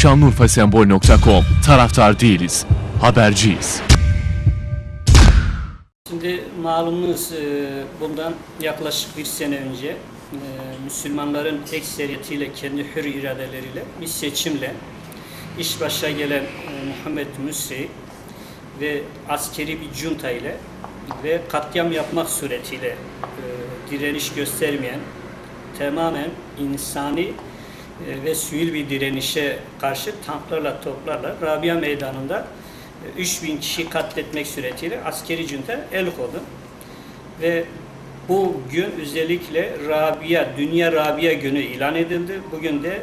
Şanlıurfasembol.com Taraftar değiliz, haberciyiz. Şimdi malumunuz e, bundan yaklaşık bir sene önce e, Müslümanların ekseriyetiyle kendi hür iradeleriyle bir seçimle iş başa gelen e, Muhammed Mürsi ve askeri bir junta ile ve katliam yapmak suretiyle direniş göstermeyen tamamen insani ve sivil bir direnişe karşı tanklarla toplarla Rabia Meydanı'nda e, 3000 kişi katletmek suretiyle askeri junta el koydu. Ve bu gün özellikle Rabia, Dünya Rabia Günü ilan edildi. Bugün de e,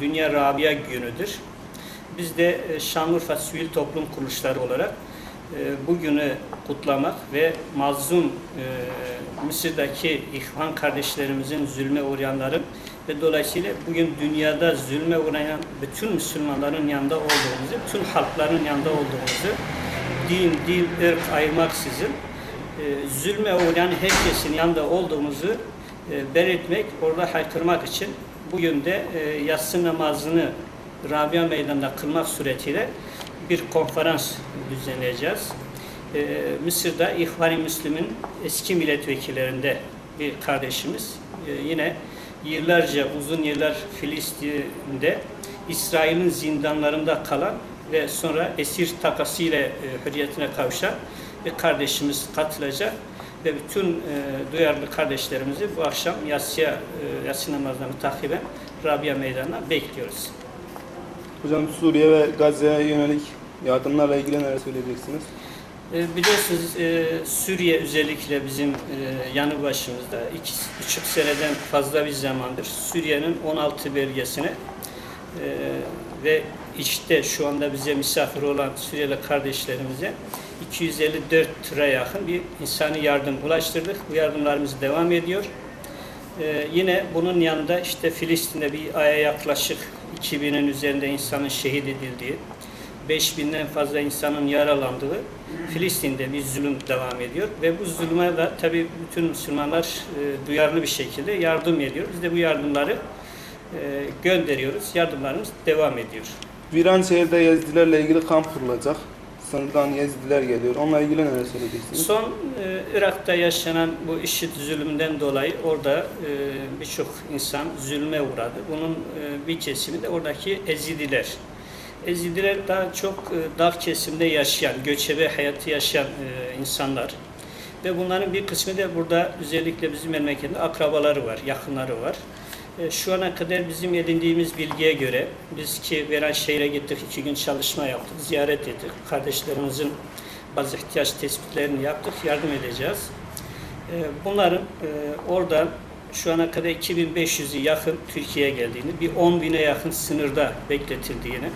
Dünya Rabia Günü'dür. Biz de e, Şanlıurfa Sivil Toplum Kuruluşları olarak e, bugünü kutlamak ve mazlum e, Mısır'daki ihvan kardeşlerimizin zulme uğrayanların ve dolayısıyla bugün dünyada zulme uğrayan bütün Müslümanların yanında olduğumuzu, bütün halkların yanında olduğumuzu, din, dil, ırk ayırmaksızın e, zulme uğrayan herkesin yanında olduğumuzu e, belirtmek, orada haykırmak için bugün de e, yatsı namazını Rabia Meydanı'nda kılmak suretiyle bir konferans düzenleyeceğiz. Ee, Mısır'da İhvan-ı Müslüm'ün eski milletvekillerinde bir kardeşimiz e, yine yıllarca uzun yıllar Filistin'de İsrail'in zindanlarında kalan ve sonra esir takası ile e, hürriyetine kavuşan bir kardeşimiz katılacak ve bütün e, duyarlı kardeşlerimizi bu akşam yatsıya, e, yatsı namazlarını takiben Rabia Meydanı'na bekliyoruz. Hocam Suriye ve Gazze'ye yönelik yardımlarla ilgili neler söyleyeceksiniz? E, Biliyorsunuz e, Suriye özellikle bizim e, yanı başımızda iki buçuk seneden fazla bir zamandır Suriye'nin 16 bölgesine e, ve işte şu anda bize misafir olan Suriyeli kardeşlerimize 254 tıra yakın bir insani yardım ulaştırdık. Bu yardımlarımız devam ediyor. Ee, yine bunun yanında işte Filistin'de bir aya yaklaşık 2000'in üzerinde insanın şehit edildiği, 5000'den fazla insanın yaralandığı Filistin'de bir zulüm devam ediyor ve bu zulüme de tabii bütün Müslümanlar e, duyarlı bir şekilde yardım ediyor. Biz de bu yardımları e, gönderiyoruz. Yardımlarımız devam ediyor. Viranşehir'de Yezidilerle ilgili kamp kurulacak. Sınırdan Yezidiler geliyor. Onunla ilgili neler söyleyeceksiniz? Son e, Irak'ta yaşanan bu IŞİD zulümünden dolayı orada e, birçok insan zulme uğradı. Bunun e, bir kesimi de oradaki Ezidiler. Ezidiler daha çok e, dar kesimde yaşayan, göçebe hayatı yaşayan e, insanlar. Ve bunların bir kısmı da burada özellikle bizim memlekette akrabaları var, yakınları var. E, Şu ana kadar bizim edindiğimiz bilgiye göre biz ki veren şehre gittik, iki gün çalışma yaptık, ziyaret ettik. Kardeşlerimizin bazı ihtiyaç tespitlerini yaptık, yardım edeceğiz. E, Bunların e, oradan şu ana kadar 2500'ü yakın Türkiye'ye geldiğini, bir 10 bine yakın sınırda bekletildiğini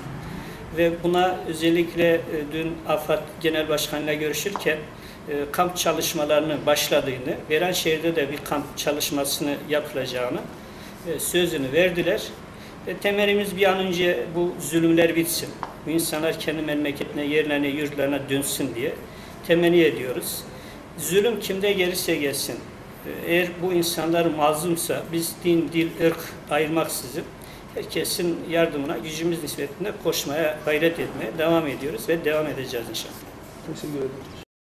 ve buna özellikle dün AFAD Genel Başkanı'yla görüşürken kamp çalışmalarının başladığını, veren şehirde de bir kamp çalışmasını yapılacağını sözünü verdiler. E, Temelimiz bir an önce bu zulümler bitsin. Bu insanlar kendi memleketine, yerlerine, yurtlarına dönsün diye temenni ediyoruz. Zulüm kimde gelirse gelsin. e, Eğer bu insanlar mazlumsa biz din, dil, ırk ayırmaksızın herkesin yardımına gücümüz nispetinde koşmaya, gayret etmeye devam ediyoruz ve devam edeceğiz inşallah. Teşekkür ederim.